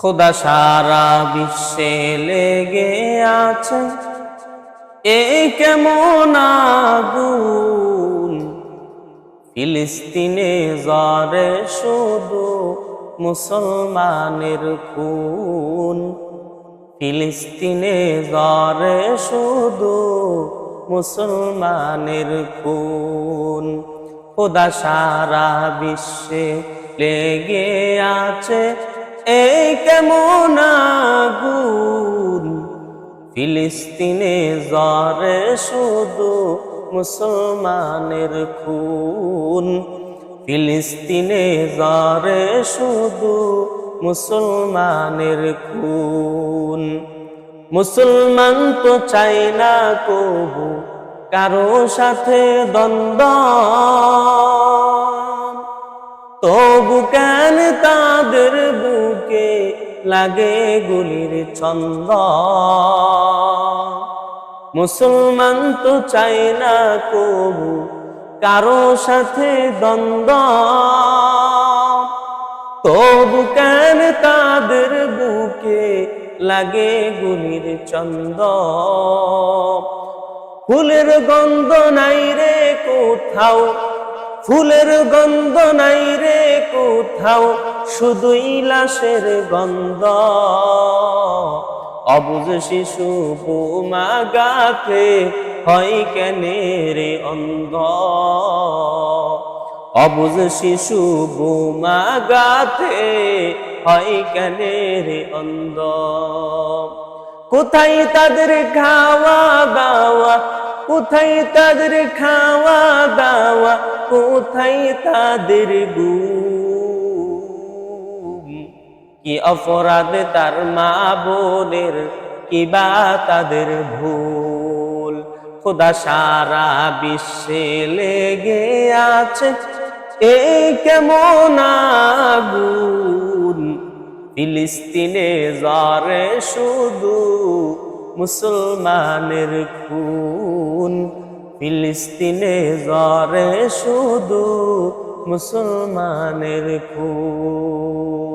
খোদা সারা বিশ্বে লেগে আছে। এই কেমন আগুন? ফিলিস্তিনে জ্বরে শুধু মুসলমানের খুন। ফিলিস্তিনে জ্বরে শুধু মুসলমানের খুন। খোদা সারা বিশ্বে লেগে আছে। এই কেমন আগুন? ফিলিস্তিনে জ্বরে শুধু মুসলমানের খুন। ফিলিস্তিনে জ্বরে শুধু মুসলমানের খুন। মুসলমান তো চাই না কবু, কারও সাথে দ্বন্দ্ব। তবু কেন তাদের বুকে লাগে গুলির ছন্দ? মুসলমান তো চাই না কবু কারও সাথে দ্বন্দ্ব। তবু কেন তাদের বুকে লাগে গুলির চন্দ ফুলের গন্ধ নাই রে কোথাও ফুলের গন্ধ নাই রে কোথাও শুধুই লাশের গন্ধ। অবুজ শিশু বোমা গাথে হয় কেনে রে অন্ধ? অবুজ শিশু বোমা গাথে হয় কেনে রে অন্ধ? কোথায় তাদের খাওয়া দাওয়া, কোথায় তাদের খাওয়া দাওয়া কোথায় তাদের গুম? কি অপরাধ তার মা বোনের, কি বা তাদের ভুল? খোদা সারা বিশ্বে লেগে আছে এই কেমন ফিলিস্তিনে জরে শুধু মুসলমানের খুন। ফিলিস্তিনে জরে শুধু মুসলমানের খুন।